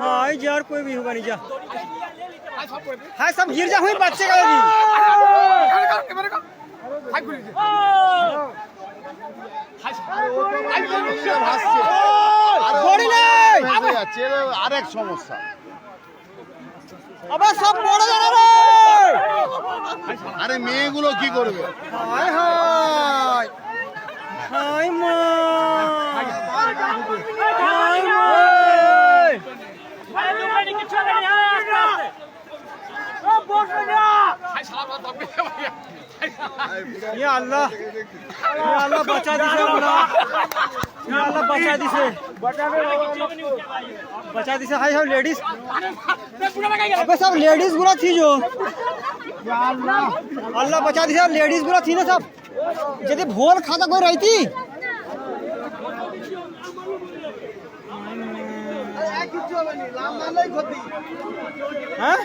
हाँ यार कोई भी होगा नहीं जा हाँ सब गिर जा हुई बच्चे का भी পড়ি নাই ভেসে যাচ্ছে এর আরেক সমস্যা আবার সব পড়ে যাবে রে আরে মেয়েগুলো কি করবে হায় হায় হায় ये अल्लाह ये अल्लाह बचा दिसे हमरा ये अल्लाह बचा बचा हाय सब लेडीज़ अबे सब लेडीज़ गुला थी जो। अल्लाह। बचा लेडीज़ गुला थी ना सब यदि भोल खाता कोई रहती হ্যাঁ